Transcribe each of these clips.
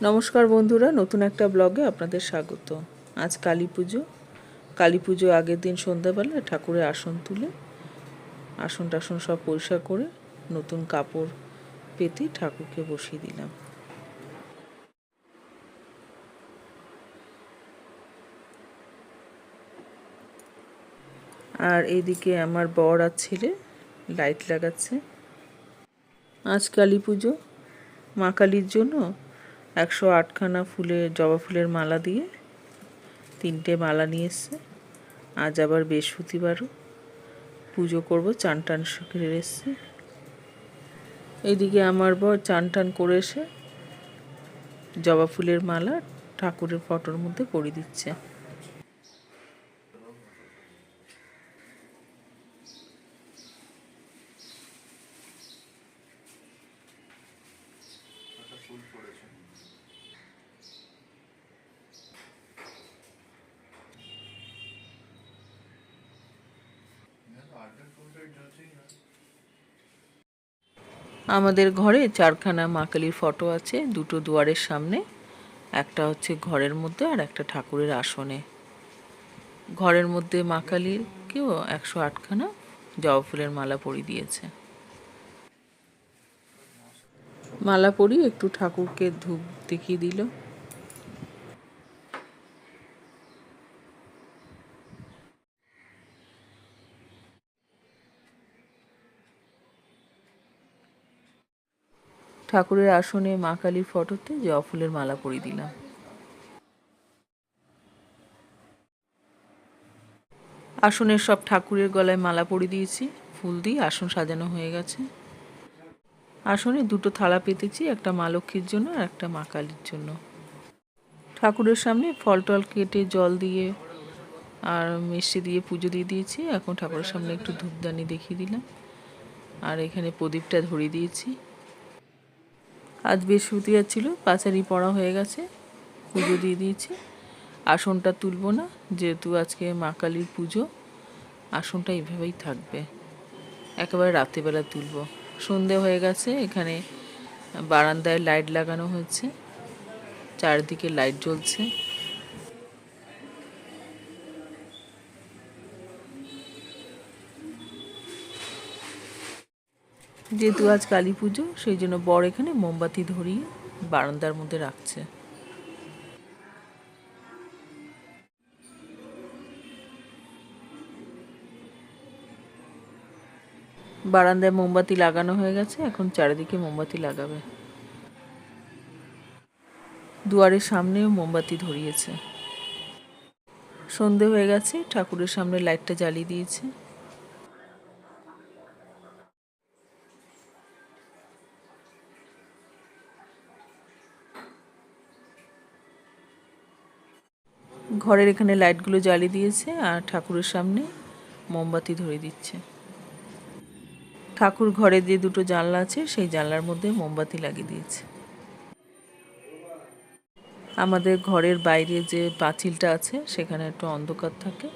নমস্কার বন্ধুরা, নতুন একটা ব্লগে আপনাদের স্বাগত। আজ কালী পুজো। কালী পুজো আগের দিন সন্ধ্যাবেলা ঠাকুরের আসন তুলে, আসন টাসন সব পরিষ্কার করে নতুন কাপড় পেতে ঠাকুরকে বসিয়ে দিলাম। আর এদিকে আমার বর আর ছেলে লাইট লাগাচ্ছে। আজ কালী পুজো। মা কালীর জন্য একশো আটখানা ফুলে, জবা ফুলের মালা দিয়ে তিনটে মালা নিয়ে এসছে। আজ আবার বৃহস্পতিবারও পুজো করব, চান টান করে এসছে। এদিকে আমার বর চান টান করে এসে জবা ফুলের মালা ঠাকুরের ফটোর মধ্যে পরিয়ে দিচ্ছে। আমাদের ঘরে চারখানা মা কালীর ফটো আছে, দুটো দুয়ারের সামনে, একটা হচ্ছে ঘরের মধ্যে আর একটা ঠাকুরের আসনে। ঘরের মধ্যে মা কালীরকেও একশো আটখানা জবা ফুলের মালা পরিয়ে দিয়েছে। মালা পরি একটু ঠাকুরকে ধূপ দেখিয়ে দিল। ঠাকুরের আসনে মা কালীর ফটোতে জবা ফুলের মালা পরিয়ে দিলাম। আসনের সব ঠাকুরের গলায় মালা পরিয়ে দিয়েছি। ফুল দিয়ে আসন সাজানো হয়ে গেছে। আসনে দুটো থালা পেতেছি, একটা মা লক্ষ্মীর জন্য আর একটা মা কালীর জন্য। ঠাকুরের সামনে ফল টল কেটে জল দিয়ে আর মিষ্টি দিয়ে পুজো দিয়ে দিয়েছি। এখন ঠাকুরের সামনে একটু ধূপদানি দেখিয়ে দিলাম। আর এখানে প্রদীপটা ধরিয়ে দিয়েছি। আজ বৃহস্পতিবার ছিল, পাচারি পড়া হয়ে গেছে, পুজো দিয়ে দিয়েছি। আসনটা তুলব না, যেহেতু আজকে মা কালীর পুজো, আসনটা এইভাবেই থাকবে। একেবারে রাত্রিবেলা তুলব। সন্ধে হয়ে গেছে, এখানে বারান্দায় লাইট লাগানো হয়েছে, চারদিকে লাইট জ্বলছে। যেহেতু আজ কালী পুজো, সেই জন্য বর এখানে মোমবাতি ধরিয়ে বারান্দার মধ্যে রাখছে। বারান্দায় মোমবাতি লাগানো হয়ে গেছে, এখন চারিদিকে মোমবাতি লাগাবে। দুয়ারের সামনেও মোমবাতি ধরিয়েছে। সন্ধে হয়ে গেছে, ঠাকুরের সামনে লাইটটা জ্বালিয়ে দিয়েছে। ঘরের এখানে লাইটগুলো জ্বালিয়ে দিয়েছে আর ঠাকুরের সামনে মোমবাতি ধরে দিচ্ছে। ঠাকুর ঘরে যে দুটো জানলা আছে, সেই জানলার মধ্যে মোমবাতি লাগিয়ে দিয়েছে। আমাদের ঘরের বাইরে যে পাঁচিলটা আছে, সেখানে একটু অন্ধকার থাকে।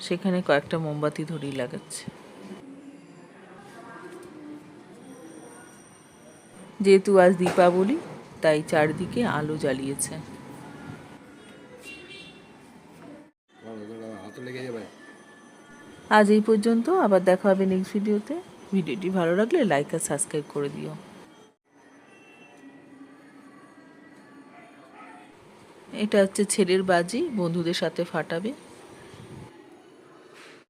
সেখানে কয়েকটা মোমবাতি ধরিয়ে লাগাচ্ছে। যেহেতু আজ দীপাবলি, তাই চারদিকে আলো জ্বালিয়েছে। আজ এই পর্যন্ত আবার দেখা হবে নেক্সট ভিডিওতে ভিডিওটি ভালো লাগলে লাইক আর সাবস্ক্রাইব করে দিও। এটা হচ্ছে ছেলের বাজি বন্ধুদের সাথে ফাটাবে।